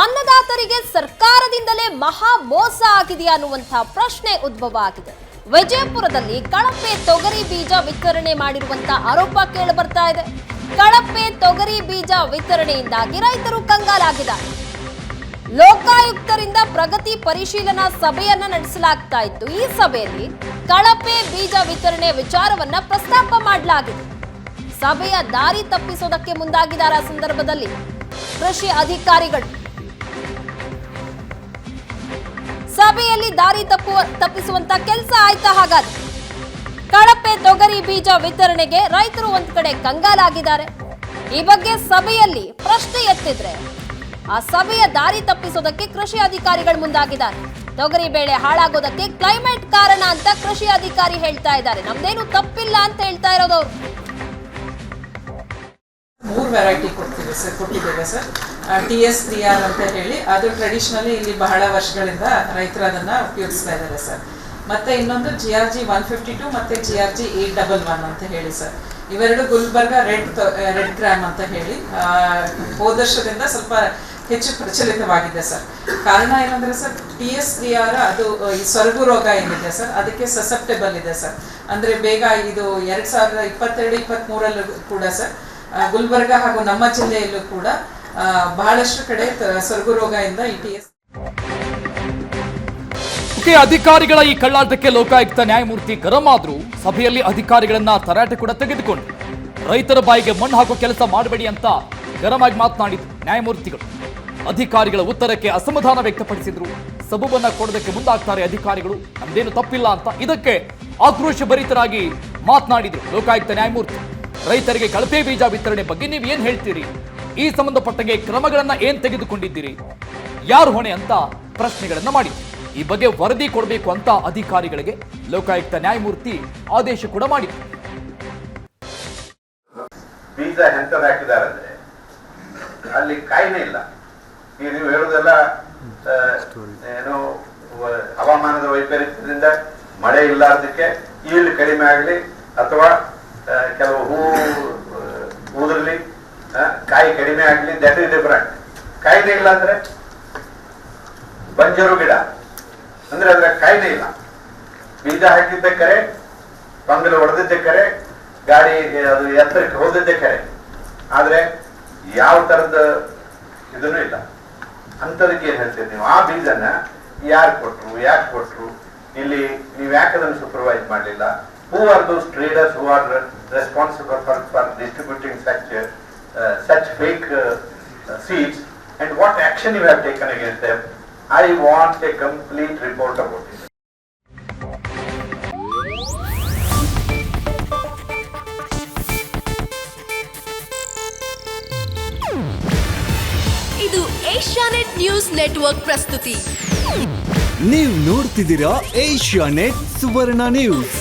ಅನ್ನದಾತರಿಗೆ ಸರ್ಕಾರದಿಂದಲೇ ಮಹಾ ಮೋಸ ಆಗಿದೆಯಾ ಅನ್ನುವಂತಹ ಪ್ರಶ್ನೆ ಉದ್ಭವ ಆಗಿದೆ. ವಿಜಯಪುರದಲ್ಲಿ ಕಳಪೆ ತೊಗರಿ ಬೀಜ ವಿತರಣೆ ಮಾಡಿರುವಂತಹ ಆರೋಪ ಕೇಳಿ ಬರ್ತಾ ಇದೆ. ಕಳಪೆ ತೊಗರಿ ಬೀಜ ವಿತರಣೆಯಿಂದಾಗಿ ರೈತರು ಕಂಗಾಲಾಗಿದ್ದಾರೆ. ಲೋಕಾಯುಕ್ತರಿಂದ ಪ್ರಗತಿ ಪರಿಶೀಲನಾ ಸಭೆಯನ್ನ ನಡೆಸಲಾಗ್ತಾ ಇತ್ತು. ಈ ಸಭೆಯಲ್ಲಿ ಕಳಪೆ ಬೀಜ ವಿತರಣೆ ವಿಚಾರವನ್ನ ಪ್ರಸ್ತಾಪ ಮಾಡಲಾಗಿದೆ. ಸಭೆಯ ದಾರಿ ತಪ್ಪಿಸೋದಕ್ಕೆ ಮುಂದಾಗಿದ್ದಾರೆ ಆ ಸಂದರ್ಭದಲ್ಲಿ. ಕೃಷಿ ಅಧಿಕಾರಿಗಳು ಸಭೆಯಲ್ಲಿ ದಾರಿ ತಪ್ಪುವ ತಪ್ಪಿಸುವಂತ ಕೆಲಸ ಆಯ್ತಾ ಹಾಗಾದ್ರೆ? ಕಳಪೆ ತೊಗರಿ ಬೀಜ ವಿತರಣೆಗೆ ರೈತರು ಒಂದ್ ಕಡೆ ಕಂಗಾಲಾಗಿದ್ದಾರೆ. ಈ ಬಗ್ಗೆ ಸಭೆಯಲ್ಲಿ ಪ್ರಶ್ನೆ ಎತ್ತಿದ್ರೆ, ಆ ಸಭೆಯ ದಾರಿ ತಪ್ಪಿಸೋದಕ್ಕೆ ಕೃಷಿ ಅಧಿಕಾರಿಗಳು ಮುಂದಾಗಿದ್ದಾರೆ. ತೊಗರಿ ಬೇಳೆ ಹಾಳಾಗೋದಕ್ಕೆ ಕ್ಲೈಮೇಟ್ ಕಾರಣ ಅಂತ ಕೃಷಿ ಅಧಿಕಾರಿ ಹೇಳ್ತಾ ಇದ್ದಾರೆ. ನಮ್ದೇನು ತಪ್ಪಿಲ್ಲ ಅಂತ ಹೇಳ್ತಾ ಇರೋದು ಮೂರು ವೆರೈಟಿ ಕೊಡ್ತೀವಿ ಸರ್, ಕೊಟ್ಟಿದ್ದೇವೆ sir. T S D R ಅಂತ ಹೇಳಿ, ಅದು ಟ್ರೆಡಿಷನಲಿ ಇಲ್ಲಿ ಬಹಳ ವರ್ಷಗಳಿಂದ ರೈತರು ಅದನ್ನ ಉಪಯೋಗಿಸ್ತಾ ಇದ್ದಾರೆ ಸರ್ ಮತ್ತೆ ಇನ್ನೊಂದು G R G one fifty two ಮತ್ತೆ G R G eight double one ಅಂತ ಹೇಳಿ ಸರ್ ಇವೆರಡು ಗುಲ್ಬರ್ಗ ರೆಡ್ ರೆಡ್ ಗ್ರಾಮ್ ಅಂತ ಹೇಳಿ ಹೋದ ವರ್ಷದಿಂದ ಸ್ವಲ್ಪ ಹೆಚ್ಚು ಪ್ರಚಲಿತವಾಗಿದೆ ಸರ್ ಕಾರಣ ಏನಂದ್ರೆ sir T S D R ಅದು ಈ ಸೊರಗು ರೋಗ ಏನಿದೆ ಸರ್ ಅದಕ್ಕೆ ಸಸೆಪ್ಟೆಬಲ್ ಇದೆ ಸರ್ ಅಂದ್ರೆ ಬೇಗ ಇದು ಎರಡ್ ಸಾವಿರದ ಇಪ್ಪತ್ತೆರಡು ಇಪ್ಪತ್ತ್ ಮೂರಲ್ಲೂ ಕೂಡ ಸರ್ ಗುಲ್ಬರ್ಗ ಹಾಗೂ ನಮ್ಮ ಜಿಲ್ಲೆಯಲ್ಲೂ ಕೂಡ ಬಹಳಷ್ಟು ಕಡೆ ಸರ್ಗು ಓಕೆ ಅಧಿಕಾರಿಗಳ ಈ ಕಳ್ಳಾಟಕ್ಕೆ ಲೋಕಾಯುಕ್ತ ನ್ಯಾಯಮೂರ್ತಿ ಗರಂ ಆದ್ರೂ ಸಭೆಯಲ್ಲಿ ಅಧಿಕಾರಿಗಳನ್ನ ತರಾಟೆ ಕೂಡ ತೆಗೆದುಕೊಂಡು ರೈತರ ಬಾಯಿಗೆ ಮಣ್ಣು ಹಾಕೋ ಕೆಲಸ ಮಾಡಬೇಡಿ ಅಂತ ಗರಮಾಗಿ ಮಾತನಾಡಿದ್ರು ನ್ಯಾಯಮೂರ್ತಿಗಳು. ಅಧಿಕಾರಿಗಳ ಉತ್ತರಕ್ಕೆ ಅಸಮಾಧಾನ ವ್ಯಕ್ತಪಡಿಸಿದ್ರು. ಸಬೂಬನ್ನ ಕೊಡೋದಕ್ಕೆ ಮುಂದಾಗ್ತಾರೆ ಅಧಿಕಾರಿಗಳು. ನಮ್ದೇನು ತಪ್ಪಿಲ್ಲ ಅಂತ ಇದಕ್ಕೆ ಆಕ್ರೋಶ ಭರಿತರಾಗಿ ಮಾತನಾಡಿದ್ರು ಲೋಕಾಯುಕ್ತ ನ್ಯಾಯಮೂರ್ತಿ. ರೈತರಿಗೆ ಕಳಪೆ ಬೀಜ ವಿತರಣೆ ಬಗ್ಗೆ ನೀವು ಏನ್ ಹೇಳ್ತೀರಿ? ಈ ಸಂಬಂಧಪಟ್ಟಗೆ ಕ್ರಮಗಳನ್ನ ಏನ್ ತೆಗೆದುಕೊಂಡಿದ್ದೀರಿ? ಯಾರು ಹೊಣೆ ಅಂತ ಪ್ರಶ್ನೆಗಳನ್ನ ಮಾಡಿ. ಈ ಬಗ್ಗೆ ವರದಿ ಕೊಡಬೇಕು ಅಂತ ಅಧಿಕಾರಿಗಳಿಗೆ ಲೋಕಾಯುಕ್ತ ನ್ಯಾಯಮೂರ್ತಿ ಆದೇಶ ಕೂಡ ಮಾಡಿ. ಬೀಜ ಅಲ್ಲಿ ಕಾಯಿಲೆ ಇಲ್ಲ. ನೀವು ಹೇಳುದೆಲ್ಲ ಏನು, ಹವಾಮಾನದ ವೈಪರೀತ್ಯದಿಂದ ಮಳೆ ಇಲ್ಲಾರ್ದಕ್ಕೆ ಈಲ್ಡ್ ಕಡಿಮೆ ಆಗಲಿ, ಅಥವಾ ಕೆಲವು ಹೂ ಕಾಯಿ ಕಡಿಮೆ ಆಗಲಿ ದಟ್ ಇಸ್ ಡಿಫರೆಂಟ್ ಕಾಯಿಲೆ ಇಲ್ಲ ಅಂದ್ರೆ? ಬಂಜರು ಗಿಡ. ಅಂದ್ರೆ ಅದ್ರ ಕಾಯಿನೇ ಇಲ್ಲ. ಬೀಜ ಹಾಕಿದ್ದೆ ಕರೆ ಪಂಗಲ್ ಹೊಡೆದಿದ್ದೆ ಕರೆ, ಗಾಡಿ, ಅದು ಎತ್ತರಕ್ಕೆ ಹೋದಿದ್ದೆ ಕರೆ. ಆದ್ರೆ ಯಾವ ತರದ ಇದನ್ನು ಇಲ್ಲ. ಅಂತದಕ್ಕೆ ಏನ್ ಹೇಳ್ತೀರಿ ನೀವು? ಆ ಬೀಜನ ಯಾರು ಕೊಟ್ರು, ಯಾಕೆ ಕೊಟ್ರು? ಇಲ್ಲಿ ನೀವು ಯಾಕೆ ಅದನ್ನು ಸೂಪರ್ವೈಸ್ ಮಾಡಲಿಲ್ಲ? Who are those traders who are responsible for for distributing such such fake seeds and what action you have taken against them I want a complete report about it ಇದು ಏಷ್ಯಾನೆಟ್ ನ್ಯೂಸ್ ನೆಟ್ವರ್ಕ್ ಪ್ರಸ್ತುತಿ. ನೀವು ನೋಡ್ತಿದ್ದೀರಾ Asia net ಸುವರ್ಣ news